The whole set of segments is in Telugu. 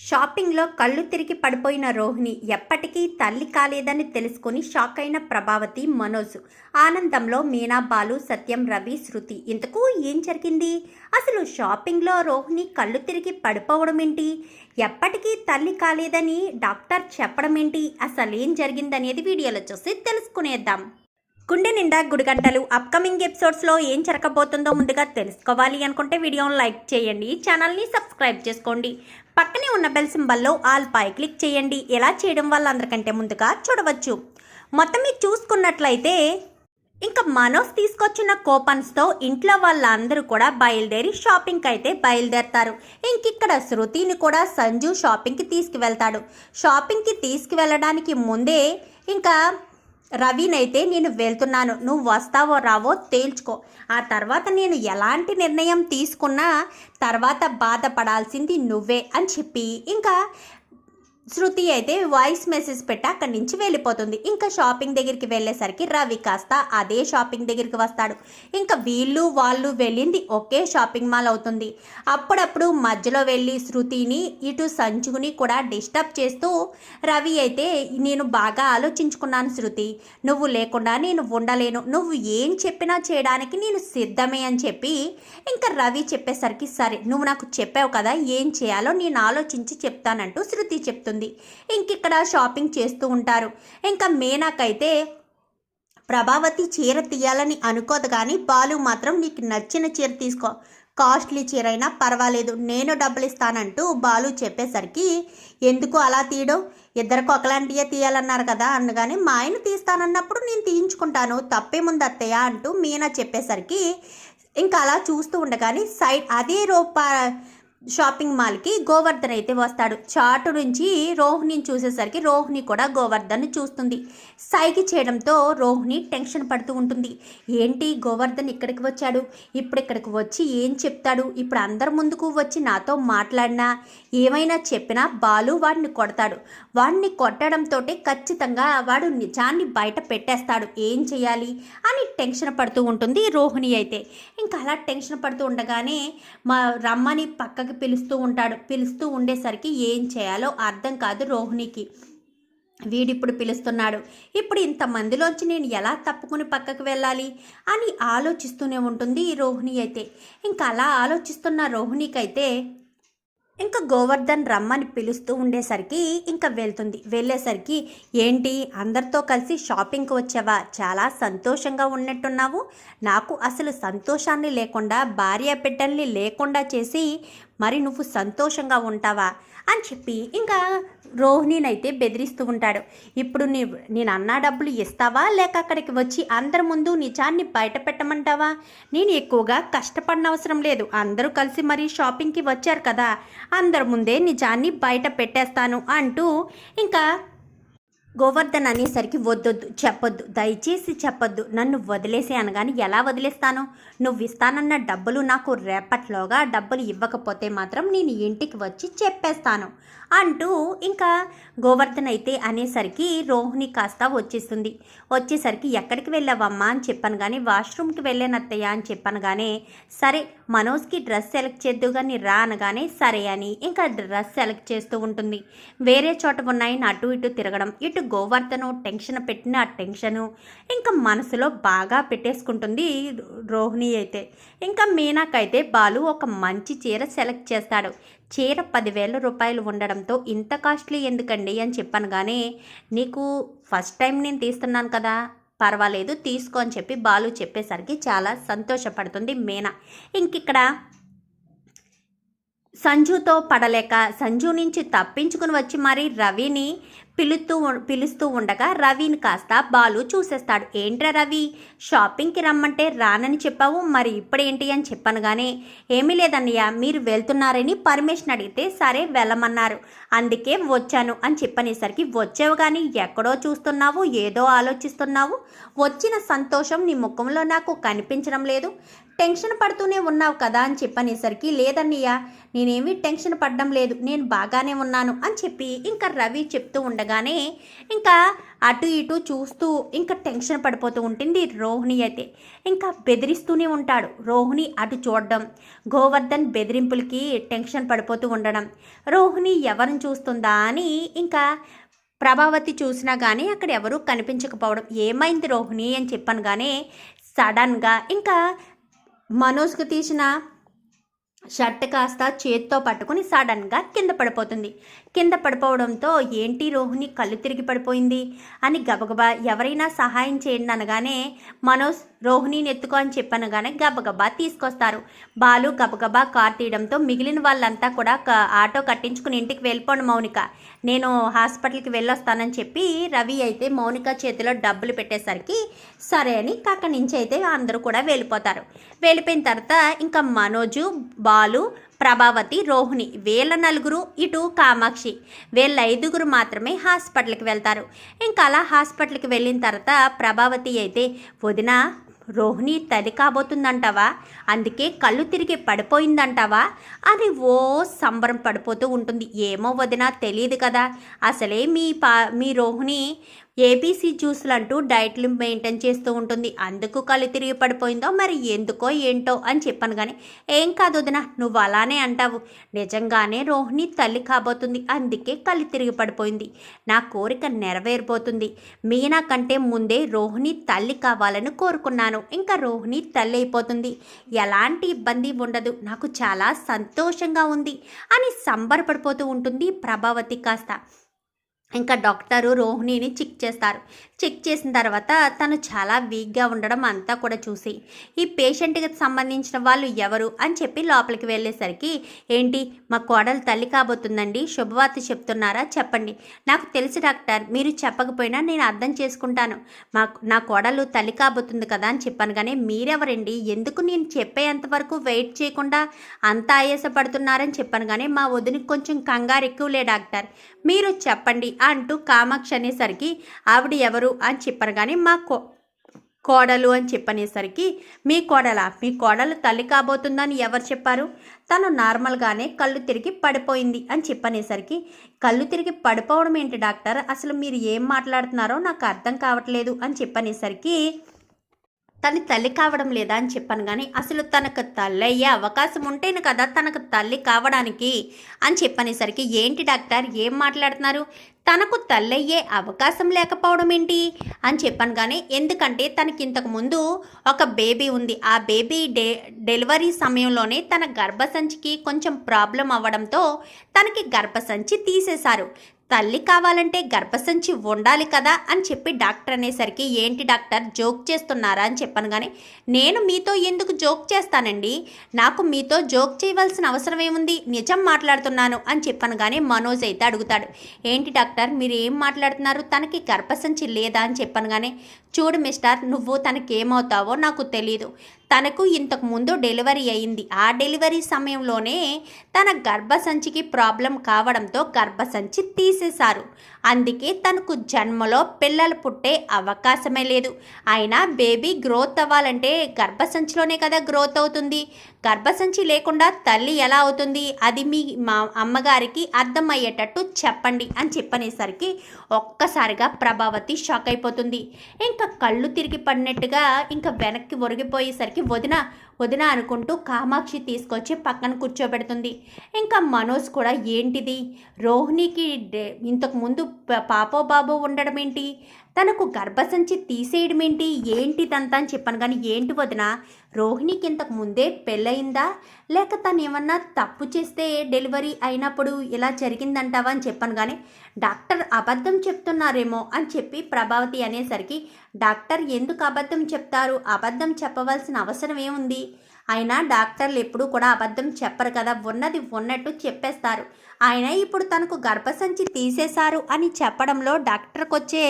షాపింగ్లో కళ్ళు తిరిగి పడిపోయిన రోహిణి ఎప్పటికీ తల్లి కాలేదని తెలుసుకుని షాక్ అయిన ప్రభావతి మనోజ్. ఆనందంలో మీనా బాలు సత్యం రవి శృతి. ఇంతకు ఏం జరిగింది? అసలు షాపింగ్లో రోహిణి కళ్ళు తిరిగి పడిపోవడం ఏంటి? ఎప్పటికీ తల్లి కాలేదని డాక్టర్ చెప్పడం ఏంటి? అసలు ఏం జరిగిందనేది వీడియోలో చూసి తెలుసుకునేద్దాం. గుండె నిండా గుడిగంటలు అప్కమింగ్ ఎపిసోడ్స్లో ఏం జరగబోతుందో ముందుగా తెలుసుకోవాలి అనుకుంటే వీడియోని లైక్ చేయండి ఛానల్ని సబ్స్క్రైబ్ చేసుకోండి. పక్కనే ఉన్న బెల్ సింబల్లో ఆల్ పై క్లిక్ చేయండి. ఎలా చేయడం వల్ల అందరికంటే ముందుగా చూడవచ్చు. మొత్తం మీరు చూసుకున్నట్లయితే ఇంకా మనోజ్ తీసుకొచ్చిన కూపన్స్తో ఇంట్లో వాళ్ళందరూ కూడా బయలుదేరి షాపింగ్కి అయితే బయలుదేరతారు ఇంకిక్కడ శృతిని కూడా సంజు షాపింగ్కి తీసుకువెళ్తాడు. షాపింగ్కి తీసుకువెళ్ళడానికి ముందే ఇంకా రవినైతే నేను వెళ్తున్నాను. నువ్వు వస్తావో రావో తేల్చుకో. ఆ తర్వాత నేను ఎలాంటి నిర్ణయం తీసుకున్నా తర్వాత బాధపడాల్సింది నువ్వే అని చెప్పి. ఇంకా శృతి అయితే వాయిస్ మెసేజ్ పెట్టి అక్కడి నుంచి వెళ్ళిపోతుంది. ఇంకా షాపింగ్ దగ్గరికి వెళ్ళేసరికి రవి కాస్త అదే షాపింగ్ దగ్గరికి వస్తాడు. ఇంకా వీళ్ళు వాళ్ళు వెళ్ళింది ఒకే షాపింగ్ మాల్ అవుతుంది. అప్పుడప్పుడు మధ్యలో వెళ్ళి శృతిని ఇటు సంచుకుని కూడా డిస్టర్బ్ చేస్తూ రవి అయితే నేను బాగా ఆలోచించుకున్నాను శృతి. నువ్వు లేకుండా నేను ఉండలేను. నువ్వు ఏం చెప్పినా చేయడానికి నేను సిద్ధమే అని చెప్పి ఇంకా రవి చెప్పేసరికి సరే నువ్వు నాకు చెప్పావు కదా ఏం చేయాలో నేను ఆలోచించి చెప్తానంటూ శృతి చెప్తుంది. ఇంకిక్కడ షాపింగ్ చేస్తూ ఉంటారు. ఇంకా మేనాకైతే ప్రభావతి చీర తీయాలని అనుకోదు కానీ బాలు మాత్రం నీకు నచ్చిన చీర తీసుకో. కాస్ట్లీ చీర అయినా పర్వాలేదు. నేను డబ్బులు ఇస్తానంటూ బాలు చెప్పేసరికి ఎందుకు అలా తీయడం? ఇద్దరికి ఒకలాంటియే తీయాలన్నారు కదా అనగానే మా ఆయన తీస్తానన్నప్పుడు నేను తీయించుకుంటాను. తప్పేముంది అత్తయ్య అంటూ మీనా చెప్పేసరికి ఇంకా అలా చూస్తూ ఉండగానే సైడ్ అదే రూప షాపింగ్ మాల్కి గోవర్ధన్ అయితే వస్తాడు. చాటు నుంచి రోహిణిని చూసేసరికి రోహిణి కూడా గోవర్ధన్ చూస్తుంది. సైకి చేయడంతో రోహిణి టెన్షన్ పడుతూ ఉంటుంది. ఏంటి గోవర్ధన్ ఇక్కడికి వచ్చాడు? ఇప్పుడు ఇక్కడికి వచ్చి ఏం చెప్తాడు? ఇప్పుడు అందరి ముందుకు వచ్చి నాతో మాట్లాడినా ఏమైనా చెప్పినా బాలు వాడిని కొడతాడు. వాడిని కొట్టడంతో ఖచ్చితంగా వాడు నిజాన్ని బయట పెట్టేస్తాడు. ఏం చేయాలి అని టెన్షన్ పడుతూ ఉంటుంది రోహిణి అయితే. ఇంకా అలా టెన్షన్ పడుతూ ఉండగానే మా రమ్మని పక్క పక్కకి పిలుస్తూ ఉంటాడు. పిలుస్తూ ఉండేసరికి ఏం చేయాలో అర్థం కాదు రోహిణికి. వీడిప్పుడు పిలుస్తున్నాడు. ఇప్పుడు ఇంతమందిలోంచి నేను ఎలా తప్పుకుని పక్కకు వెళ్ళాలి? అని ఆలోచిస్తూనే ఉంటుంది ఈ రోహిణి అయితే. ఇంకా అలా ఆలోచిస్తున్న రోహిణికైతే ఇంకా గోవర్ధన్ రమ్మని పిలుస్తూ ఉండేసరికి ఇంకా వెళ్తుంది. వెళ్ళేసరికి ఏంటి అందరితో కలిసి షాపింగ్కి వచ్చావా? చాలా సంతోషంగా ఉన్నట్టున్నావు. నాకు అసలు సంతోషాన్ని లేకుండా భార్య బిడ్డల్ని లేకుండా చేసి మరి నువ్వు సంతోషంగా ఉంటావా? అని చెప్పి ఇంకా రోహిణినైతే బెదిరిస్తూ ఉంటాడు. ఇప్పుడు నీ నేను అన్న డబ్బులు ఇస్తావా? లేక అక్కడికి వచ్చి అందరి ముందు నిజాన్ని బయట పెట్టమంటావా? నేను ఎక్కువగా కష్టపడిన అవసరం లేదు. అందరూ కలిసి మరీ షాపింగ్కి వచ్చారు కదా. అందరి ముందే నిజాన్ని బయట పెట్టేస్తాను అంటూ ఇంకా గోవర్ధన్ అనేసరికి వద్దొద్దు చెప్పొద్దు దయచేసి చెప్పొద్దు నన్ను వదిలేసే అనగాని ఎలా వదిలేస్తాను? నువ్వు ఇస్తానన్న డబ్బులు నాకు రేపట్లోగా డబ్బులు ఇవ్వకపోతే మాత్రం నేను ఇంటికి వచ్చి చెప్పేస్తాను అంటూ ఇంకా గోవర్ధన్ అయితే అనేసరికి రోహిణి కాస్త వచ్చేస్తుంది. వచ్చేసరికి ఎక్కడికి వెళ్ళావమ్మా? అని చెప్పాను కానీ వాష్రూమ్కి వెళ్ళానత్తయ్య అని చెప్పాను కానీ సరే మనోజ్కి డ్రెస్ సెలెక్ట్ చేద్దు కానీ రా అనగానే సరే అని ఇంకా డ్రెస్ సెలెక్ట్ చేస్తూ ఉంటుంది. వేరే చోట ఉన్నాయి అటు ఇటు తిరగడం ఇటు గోవర్ధను టెన్షన్ పెట్టిన ఆ టెన్షను ఇంకా మనసులో బాగా పెట్టేసుకుంటుంది రోహిణి అయితే. ఇంకా మీనాకైతే బాలు ఒక మంచి చీర సెలెక్ట్ చేస్తాడు. చీర పదివేల రూపాయలు ఉండడంతో ఇంత కాస్ట్లీ ఎందుకండి అని చెప్పాను కానీ నీకు ఫస్ట్ టైం నేను తీస్తున్నాను కదా పర్వాలేదు తీసుకో అని చెప్పి బాలు చెప్పేసరికి చాలా సంతోషపడుతుంది మీనా. ఇంకిక్కడ సంజుతో పడలేక సంజు నుంచి తప్పించుకుని వచ్చి మరి రవిని పిలుస్తూ పిలుస్తూ ఉండగా రవిని కాస్త బాలు చూసేస్తాడు. ఏంట్రా రవి షాపింగ్కి రమ్మంటే రానని చెప్పావు మరి ఇప్పుడేంటి అని చెప్పాను కానీ ఏమీ లేదన్నయ్య మీరు వెళ్తున్నారని పర్మిషన్ అడిగితే సరే వెళ్ళమన్నారు. అందుకే వచ్చాను అని చెప్పనేసరికి వచ్చావు కానీ ఎక్కడో చూస్తున్నావు ఏదో ఆలోచిస్తున్నావు. వచ్చిన సంతోషం నీ ముఖంలో నాకు కనిపించడం లేదు. టెన్షన్ పడుతూనే ఉన్నావు కదా అని చెప్పనేసరికి లేదన్నయ్య నేనేమి టెన్షన్ పడడం లేదు నేను బాగానే ఉన్నాను అని చెప్పి ఇంకా రవి చెప్తూ ఉండగానే ఇంకా అటు ఇటు చూస్తూ ఇంకా టెన్షన్ పడిపోతూ ఉంటుంది రోహిణి అయితే. ఇంకా బెదిరిస్తూనే ఉంటాడు రోహిణి అటు చూడడం గోవర్ధన్ బెదిరింపులకి టెన్షన్ పడిపోతూ ఉండడం. రోహిణి ఎవరిని చూస్తుందా? అని ఇంకా ప్రభావతి చూసినా కానీ అక్కడ ఎవరూ కనిపించకపోవడం. ఏమైంది రోహిణి? అని చెప్పాను కానీ సడన్గా ఇంకా మనోజ్కి తీసిన షర్ట్ కాస్త చేత్తో పట్టుకుని సడన్గా కింద పడిపోతుంది. కింద పడిపోవడంతో ఏంటి రోహిణి కళ్ళు తిరిగి పడిపోయింది? అని గబగబా ఎవరైనా సహాయం చేయండి అనగానే మనోజ్ రోహిణిని ఎత్తుకో అని చెప్పనగానే గబగబా తీసుకొస్తారు. బాలు గబగబా కార్ తీయడంతో మిగిలిన వాళ్ళంతా కూడా ఆటో కట్టించుకుని ఇంటికి వెళ్ళిపోండి మౌనిక. నేను హాస్పిటల్కి వెళ్ళొస్తానని చెప్పి రవి అయితే మౌనిక చేతిలో డబ్బులు పెట్టేసరికి సరే అని అక్కడి నుంచి అయితే అందరూ కూడా వెళ్ళిపోతారు. వెళ్ళిపోయిన తర్వాత ఇంకా మనోజు బాలు ప్రభావతి రోహిణి వీళ్ళ నలుగురు ఇటు కామాక్షి. వీళ్ళ ఐదుగురు మాత్రమే హాస్పిటల్కి వెళ్తారు. ఇంకా అలా హాస్పిటల్కి వెళ్ళిన తర్వాత ప్రభావతి అయితే వదిన రోహిణి తల్లి కాబోతుందంటావా? అందుకే కళ్ళు తిరిగి పడిపోయిందంటావా? అని ఓ సంబరం పడిపోతూ ఉంటుంది. ఏమో వదిన తెలియదు కదా. అసలే మీ పా మీ రోహిణి ఏబీసీ జ్యూస్లు అంటూ డైట్లు మెయింటైన్ చేస్తూ ఉంటుంది. అందుకు కళ్ళు తిరిగి పడిపోయిందో మరి ఎందుకో ఏంటో అని చెప్పాను కానీ ఏం కాదు వదిన నువ్వు అలానే అంటావు. నిజంగానే రోహిణి తల్లి కాబోతుంది. అందుకే కళ్ళు తిరిగి పడిపోయింది. నా కోరిక నెరవేరిపోతుంది మీనా కంటే ముందే రోహిణి తల్లి కావాలని కోరుకున్నాను. ఇంకా రోహిణి తల్లి అయిపోతుంది. ఎలాంటి ఇబ్బంది ఉండదు. నాకు చాలా సంతోషంగా ఉంది అని సంబరపడిపోతూ ఉంటుంది ప్రభావతి కాస్త. ఇంకా డాక్టరు రోహిణిని చెక్ చేస్తారు. చెక్ చేసిన తర్వాత తను చాలా వీక్గా ఉండడం అంతా కూడా చూసి ఈ పేషెంట్కి సంబంధించిన వాళ్ళు ఎవరు అని చెప్పి లోపలికి వెళ్ళేసరికి ఏంటి మా కోడలు తల్లి కాబోతుందండి శుభవార్త చెప్తున్నారా? చెప్పండి. నాకు తెలుసు డాక్టర్ మీరు చెప్పకపోయినా నేను అర్థం చేసుకుంటాను. మా నా కోడలు తల్లి కాబోతుంది కదా అని చెప్పాను. కానీ మీరెవరండి? ఎందుకు నేను చెప్పేంత వరకు వెయిట్ చేయకుండా అంత ఆయాసపడుతున్నారని చెప్పాను. కానీ మా వదినికి కొంచెం కంగారు ఎక్కువలే డాక్టర్. మీరు చెప్పండి అంటూ కామాక్షి అనేసరికి ఆవిడ ఎవరు? అని చెప్పారు. కానీ మా కో కోడలు అని చెప్పనేసరికి మీ కోడల? మీ కోడలు తల్లి కాబోతుందని ఎవరు చెప్పారు? తను నార్మల్గానే కళ్ళు తిరిగి పడిపోయింది అని చెప్పనేసరికి కళ్ళు తిరిగి పడిపోవడం ఏంటి డాక్టర్? అసలు మీరు ఏం మాట్లాడుతున్నారో నాకు అర్థం కావట్లేదు అని చెప్పనేసరికి తన తల్లి కావడం లేదా అని చెప్పాను. కానీ అసలు తనకు తల్లి అయ్యే అవకాశం ఉంటేనే కదా తనకు తల్లి కావడానికి అని చెప్పనేసరికి ఏంటి డాక్టర్? ఏం మాట్లాడుతున్నారు? తనకు తల్లయ్యే అవకాశం లేకపోవడం ఏంటి? అని చెప్పాను కానీ ఎందుకంటే తనకి ఇంతకు ముందు ఒక బేబీ ఉంది. ఆ బేబీ డె డెలివరీ సమయంలోనే తన గర్భసంచికి కొంచెం ప్రాబ్లం అవ్వడంతో తనకి గర్భసంచి తీసేశారు. తల్లి కావాలంటే గర్భసంచి ఉండాలి కదా అని చెప్పి డాక్టర్ అనేసరికి ఏంటి డాక్టర్ జోక్ చేస్తున్నారా అని చెప్పాను కానీ నేను మీతో ఎందుకు జోక్ చేస్తానండి? నాకు మీతో జోక్ చేయవలసిన అవసరం ఏముంది? నిజం మాట్లాడుతున్నాను అని చెప్పాను కానీ మనోజ్ అయితే అడుగుతాడు. ఏంటి డాక్టర్ మీరు ఏం మాట్లాడుతున్నారు? తనకి గర్భసంచి లేదా అని చెప్పాను కానీ చూడు మిస్టర్ నువ్వు తనకి ఏమవుతావో నాకు తెలియదు తనకు ఇంతకు ముందు డెలివరీ అయింది. ఆ డెలివరీ సమయంలోనే తన గర్భసంచికి ప్రాబ్లం కావడంతో గర్భసంచి తీసేశారు. అందుకే తనకు జన్మలో పిల్లలు పుట్టే అవకాశమే లేదు. అయినా బేబీ గ్రోత్ అవ్వాలంటే గర్భసంచిలోనే కదా గ్రోత్ అవుతుంది. గర్భసంచి లేకుండా తల్లి ఎలా అవుతుంది? అది మీ మా అమ్మగారికి అర్థమయ్యేటట్టు చెప్పండి అని చెప్పనేసరికి ఒక్కసారిగా ప్రభావతి షాక్ అయిపోతుంది. ఇంకా కళ్ళు తిరిగి పడినట్టుగా ఇంకా వెనక్కి ఒరిగిపోయేసరికి వదిన వదిన అనుకుంటూ కామాక్షి తీసుకొచ్చి పక్కన కూర్చోబెడుతుంది. ఇంకా మనోజ్ కూడా ఏంటిది? రోహిణికి ఇంతకుముందు ఇంతకు ముందు పాపో బాబో ఉండడం ఏంటి? తనకు గర్భసంచి తీసేయడం ఏంటి? ఏంటిదంతా అని చెప్పాను కానీ ఏంటి వదిన? రోహిణికి ఇంతకు ముందే పెళ్ళయిందా? లేక తను ఏమన్నా తప్పు చేస్తే డెలివరీ అయినప్పుడు ఇలా జరిగిందంటావా అని చెప్పాను కానీ డాక్టర్ అబద్ధం చెప్తున్నారేమో అని చెప్పి ప్రభావతి అనేసరికి డాక్టర్ ఎందుకు అబద్ధం చెప్తారు? అబద్ధం చెప్పవలసిన అవసరం ఏముంది? అయినా డాక్టర్లు ఎప్పుడూ కూడా అబద్ధం చెప్పరు కదా ఉన్నది ఉన్నట్టు చెప్పేస్తారు. ఆయన ఇప్పుడు తనకు గర్భసంచి తీసేశారు అని చెప్పడంలో డాక్టర్కి వచ్చే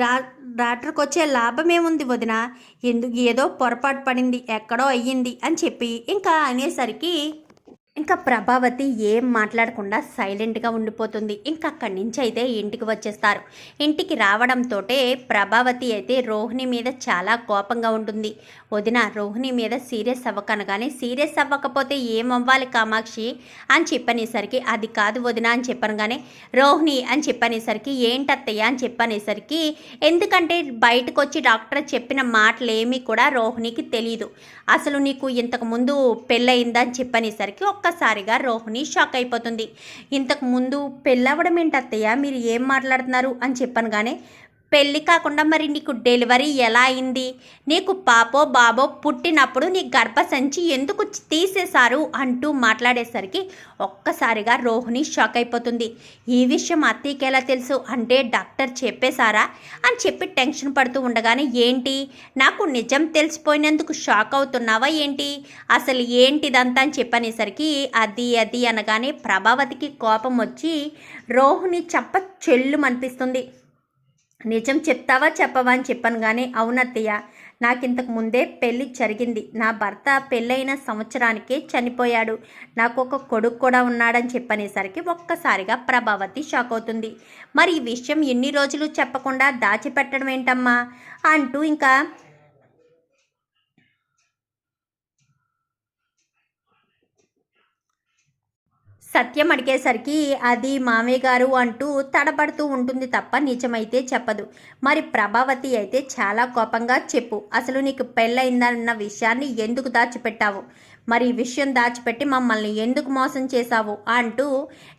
డా డాక్టర్కి వచ్చే లాభమేముంది వదిన? ఎందుకు ఏదో పొరపాటు పడింది ఎక్కడో అయ్యింది అని చెప్పి ఇంకా అనేసరికి ఇంకా ప్రభావతి ఏం మాట్లాడకుండా సైలెంట్గా ఉండిపోతుంది. ఇంకా అక్కడి నుంచి అయితే ఇంటికి వచ్చేస్తారు. ఇంటికి రావడంతో ప్రభావతి అయితే రోహిణి మీద చాలా కోపంగా ఉంటుంది. వదిన రోహిణి మీద సీరియస్ అవ్వకనగానే సీరియస్ అవ్వకపోతే ఏమవ్వాలి కామాక్షి? అని చెప్పనేసరికి అది కాదు వదిన అని చెప్పనగానే రోహిణి అని చెప్పనేసరికి ఏంటత్తయ్య అని చెప్పనేసరికి ఎందుకంటే బయటకు వచ్చి డాక్టర్ చెప్పిన మాటలు కూడా రోహిణికి తెలియదు అసలు నీకు ఇంతకు ముందు పెళ్ళయిందని చెప్పనేసరికి ఒక్కసారిగా రోహిణి షాక్ అయిపోతుంది. ఇంతకు ముందు పెళ్ళవడం ఏంటత్తయ్య? మీరు ఏం మాట్లాడుతున్నారు? అని చెప్పనగానే పెళ్ళి కాకుండా మరి నీకు డెలివరీ ఎలా అయింది? నీకు పాపో బాబో పుట్టినప్పుడు నీ గర్భసంచి ఎందుకు తీసేశారు? అంటూ మాట్లాడేసరికి ఒక్కసారిగా రోహిణి షాక్ అయిపోతుంది. ఈ విషయం అత్తయ్యకి ఎలా తెలుసు? అంటే డాక్టర్ చెప్పేశారా? అని చెప్పి టెన్షన్ పడుతూ ఉండగానే ఏంటి? నాకు నిజం తెలిసిపోయినందుకు షాక్ అవుతున్నావా ఏంటి? అసలు ఏంటిదంతా అని చెప్పనేసరికి అది అది అనగానే ప్రభావతికి కోపం వచ్చి రోహిణి చెప్ప చెల్లుమనిపిస్తుంది. నిజం చెప్తావా చెప్పవా అని చెప్పాను కానీ అవునత్తయ్య నాకు ఇంతకు ముందే పెళ్ళి జరిగింది. నా భర్త పెళ్ళైన సంవత్సరానికే చనిపోయాడు. నాకు ఒక కొడుకు కూడా ఉన్నాడని చెప్పనేసరికి ఒక్కసారిగా ప్రభావతి షాక్ అవుతుంది. మరి ఈ విషయం ఎన్ని రోజులు చెప్పకుండా దాచిపెట్టడం ఏంటమ్మా అంటూ ఇంకా సత్యం అడిగేసరికి అది మామయ్య గారు అంటూ తడబడుతూ ఉంటుంది తప్ప నిజమైతే చెప్పదు. మరి ప్రభావతి అయితే చాలా కోపంగా చెప్పు. అసలు నీకు పెళ్ళయిందన్న విషయాన్ని ఎందుకు దాచిపెట్టావు? మరి ఈ విషయం దాచిపెట్టి మమ్మల్ని ఎందుకు మోసం చేశావు అంటూ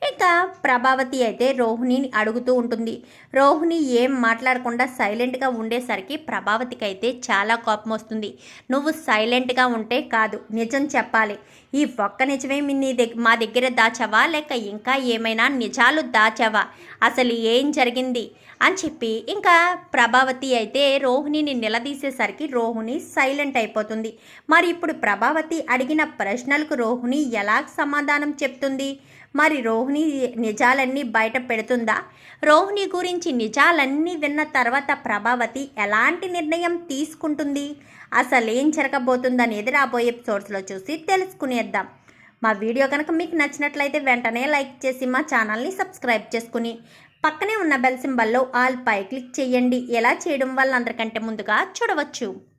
ఇక ప్రభావతి అయితే రోహిణిని అడుగుతూ ఉంటుంది. రోహిణి ఏం మాట్లాడకుండా సైలెంట్గా ఉండేసరికి ప్రభావతికి అయితే చాలా కోపం వస్తుంది. నువ్వు సైలెంట్గా ఉంటే కాదు నిజం చెప్పాలి. ఈ ఒక్క నిజమే నీ దగ్గర మా దగ్గర దాచావా? లేక ఇంకా ఏమైనా నిజాలు దాచావా? అసలు ఏం జరిగింది? అని చెప్పి ఇంకా ప్రభావతి అయితే రోహిణిని నిలదీసేసరికి రోహిణి సైలెంట్ అయిపోతుంది. మరి ఇప్పుడు ప్రభావతి అడిగిన ప్రశ్నలకు రోహిణి ఎలా సమాధానం చెప్తుంది? మరి రోహిణి నిజాలన్నీ బయట పెడుతుందా? రోహిణి గురించి నిజాలన్నీ విన్న తర్వాత ప్రభావతి ఎలాంటి నిర్ణయం తీసుకుంటుంది? అసలు ఏం జరగబోతుందనేది రాబోయే ఎపిసోడ్స్లో చూసి తెలుసుకునేద్దాం. మా వీడియో కనుక మీకు నచ్చినట్లయితే వెంటనే లైక్ చేసి మా ఛానల్ని సబ్స్క్రైబ్ చేసుకుని పక్కనే ఉన్న బెల్ సింబల్లో ఆల్ పై క్లిక్ చేయండి. ఎలా చేయడం వల్ల అందరికంటే ముందుగా చూడవచ్చు.